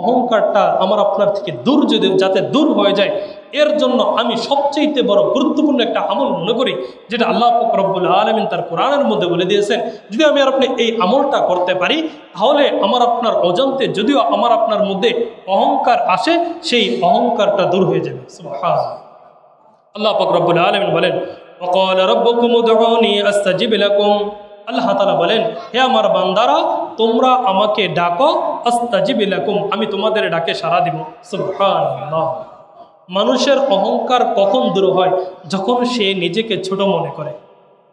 অহংকারটা আমার আপনার থেকে দূর যদি যাতে দূর হয়ে যায়, এর জন্য আমি সবচেয়ে বড় গুরুত্বপূর্ণ একটা আমল মনে করি, যেটা আল্লাহ ফকরবুল আলমিন তার কোরআনের মধ্যে বলে দিয়েছেন। যদি আমি আর আপনি এই আমলটা করতে পারি, তাহলে আমার আপনার অজান্তে, যদিও আমার আপনার মধ্যে অহংকার আসে, সেই অহংকারটা দূর হয়ে যাবে। আল্লাহ ফকরবুল আলমিন বলেন অকল আল্লাহ বলেন, হে আমার বান্দারা তোমরা আমাকে ডাকো আস্তাজিবিলাকুম আমি তোমাদের ডাকে সারা দিব। মানুষের অহংকার কখন দূর হয়? যখন সে নিজেকে ছোট মনে করে।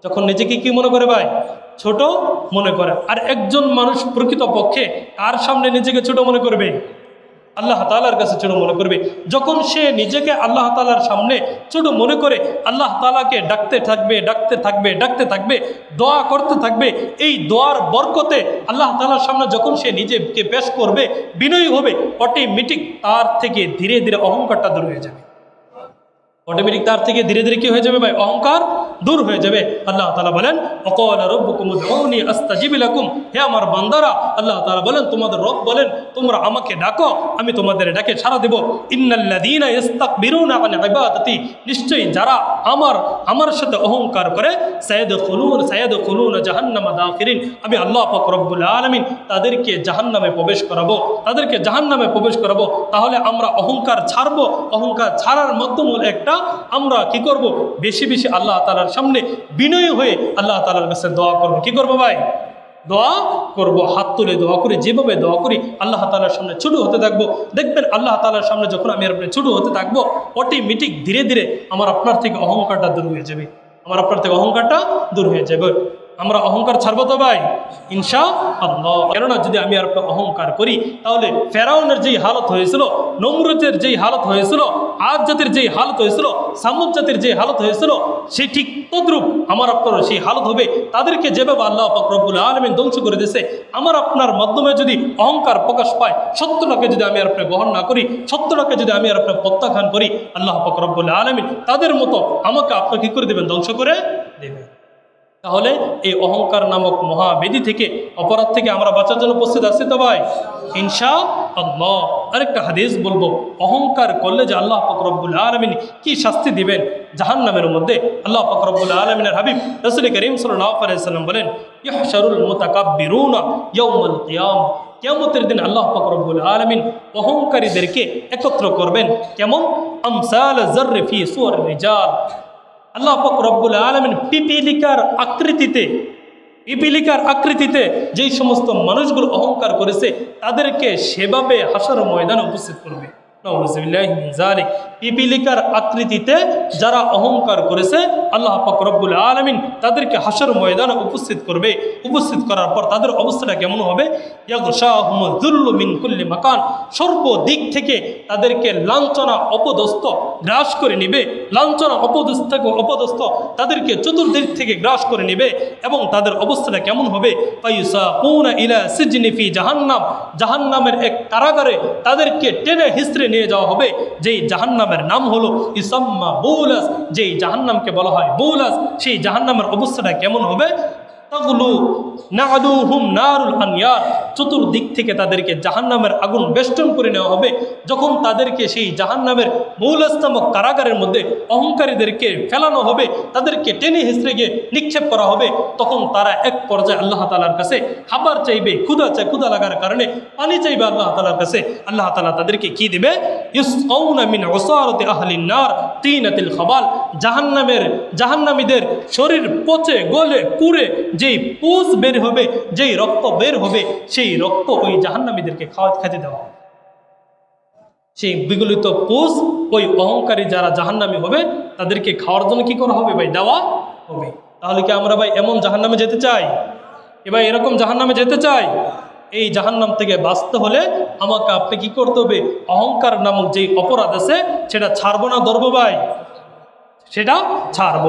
যখন নিজেকে কি মনে করে ভাই? ছোট মনে করে। আর একজন মানুষ প্রকৃতপক্ষে কার সামনে নিজেকে ছোট মনে করবে? আল্লাহ তালার কাছে ছোট মনে করবে। যখন সে নিজেকে আল্লাহ তালার সামনে ছোট মনে করে, আল্লাহ তালাকে ডাকতে থাকবে ডাকতে থাকবে ডাকতে থাকবে, দোয়া করতে থাকবে, এই দোয়ার বরকতে আল্লাহ তালার সামনে যখন সে নিজেকে পেশ করবে, বিনয়ী হবে, অটোমেটিক তার থেকে ধীরে ধীরে অহংকারটা দূর হয়ে যাবে। অটোমেটিক তার থেকে ধীরে ধীরে কি হয়ে যাবে ভাই? অহংকার দূর হয়ে যাবে। আল্লাহ তালা বলেন, অকল রব্বুকুম উদউনি আস্তাজিব লাকুম। হে আমার বান্দারা, আল্লাহ তাআলা বলেন, তোমাদের রব বলেন, তোমরা আমাকে ডাকো, আমি তোমাদের ডাকে সাড়া দেব। ইবাদাতি, নিশ্চয়ই যারা আমার আমার সাথে অহংকার করে, সায়াদখুলুন সায়াদখুলুন জাহান্নামা দাখিরিন। আমি আল্লাহ পাক রব্বুল আলামিন তাদেরকে জাহান্নামে প্রবেশ করাবো, তাদেরকে জাহান্নামে প্রবেশ করাবো। তাহলে আমরা অহংকার ছাড়বো। অহংকার ছাড়ার মাধ্যম একটা আমরা কি করব? বেশি বেশি আল্লাহ তালার সামনে বিনয় হয়ে আল্লাহ তালার কাছে দোয়া করব। কি করব ভাই? দোয়া করব, হাত তুলে দোয়া করি, যেভাবে দোয়া করি আল্লাহ তালার সামনে ছোটো হতে থাকব। দেখবেন আল্লাহ তালার সামনে যখন আমি আপনার ছোটো হতে থাকব অটোমেটিক ধীরে ধীরে আমার আপনার থেকে অহংকারটা দূর হয়ে যাবে। আমার আপনার থেকে অহংকারটা দূর হয়ে যাবে। আমরা অহংকার ছাড়বো তো ভাই? ইনশা আল্লাহ কেননা যদি আমি আর অহংকার করি, তাহলে ফেরাউনের যেই হালত হয়েছিল নমরুজের যেই হালত হয়েছিল, আজ জাতির যেই হালত হয়েছিল, সামুদ জাতির যে হালত হয়েছিল, সে ঠিক তদ্রুপ আমার আপনার সেই হালত হবে। তাদেরকে যেভাবে আল্লাহ রব্বুল আলমিন ধ্বংস করে দিয়েছে, আমার আপনার মাধ্যমে যদি অহংকার প্রকাশ পায়, সত্যটাকে যদি আমি আর আপনি গ্রহণ না করি, সত্যটাকে যদি আমি আর আপনার প্রত্যাখ্যান করি, আল্লাহ রব্বুল আলমিন তাদের মতো আমাকে আপনাকে কি করে দেবেন? ধ্বংস করে দেবেন। তাহলে এই অহংকার নামক মহাবেদি থেকে অপরাধ থেকে আমরা বাঁচার জন্য উপস্থিত আছি তো ভাই? ইনশা আল্লাহ আরেকটা হাদিস বলব, অহংকার করলে যে আল্লাহ ফকরবুল আলমিন কি শাস্তি দিবেন? জাহান নামের মধ্যে আল্লাহ ফকরবুল আলমিনের হাবিব রসুল করিম সাল্লাম বলেন ইহশারুল মুতাকাব্বিরুনা ইয়াউমাল কিয়াম। কেমতের দিন আল্লাহ ফকরবুল আলমিন অহংকারীদেরকে একত্র করবেন। কেমন? আমসাল জর্রে ফি সুয়ার রিজাল। আল্লাহ পাক রব্বুল আলমিন পিপিলিকার আকৃতিতে পিপিলিকার আকৃতিতে যেই সমস্ত মানুষগুলো অহংকার করেছে, তাদেরকে সেভাবে হাসার ময়দানে উপস্থিত করবে। পিপিলিকার আকৃতিতে যারা অহংকার করেছে, আল্লাহ পাক রব্বুল আলমিন তাদেরকে হাসার ময়দানে উপস্থিত করবে। উপস্থিত করার পর তাদের অবস্থাটা কেমন হবে? ইয়াগুল্লু মিন কুল্লি মাকান। সর্ব দিক থেকে তাদেরকে লাঞ্ছনা অপদস্থ গ্রাস করে নিবে। লাঞ্ছনা অপদস্থ অপদস্থ তাদেরকে চতুর্দিক থেকে গ্রাস করে নেবে এবং তাদের অবস্থাটা কেমন হবে? ইলা জাহান্নাম। জাহান্নামের এক কারাগারে তাদেরকে টেনে হিস্ত্রে নিয়ে যাওয়া হবে। যেই জাহান্নামের নাম হলো ইসাম্মা বৌলাস, যেই জাহান্নামকে বলা হয় বৌলাস, সেই জাহান্নামের অবস্থাটা কেমন হবে? চতুর্দিক থেকে তাদেরকে জাহান্নামের আগুন বেষ্টন করে নেওয়া হবে। যখন তাদেরকে সেই জাহান্নামের মৌলাস্তমক কারাগারের মধ্যে অহংকারীদেরকে ফেলানো হবে, তাদেরকে টেনে হিসড়ে গিয়ে নিক্ষেপ করা হবে, তখন তারা এক পর্যায়ে আল্লাহ তালার কাছে খাবার চাইবে ক্ষুদা চাই ক্ষুদা লাগার কারণে পানি চাইবে আল্লাহ তালার কাছে। আল্লাহ তালা তাদেরকে কি দিবে? ইউসকাউনা মিন উসারতি আহলিন নার। তিনাতিল খাবাল। জাহান্নামের, জাহান্নামীদের শরীর পচে, গলে, কুড়ে, যেই পুষ বের হবে, যেই রক্ত বের হবে, সেই রক্ত ওই জাহান্নামীদেরকে খাওয়া খেতে দেওয়া হবে। সেই বিগলিত পুষ, ওই অহংকারী যারা জাহান্নামী হবে, তাদেরকে খাওয়ার জন্য কি করা হবে ভাই? দেওয়া হবে। তাহলে কি আমরা ভাই এমন জাহান্নামে যেতে চাই? এবার এরকম জাহান্নামে যেতে চাই? এই জাহান্নাম থেকে বাঁচতে হলে আমাকে আপনি কি করতে হবে? অহংকার নামক যেই অপরাধ আছে, সেটা ছাড়বো না ধরবো ভাই। সেটা ছাড়বো।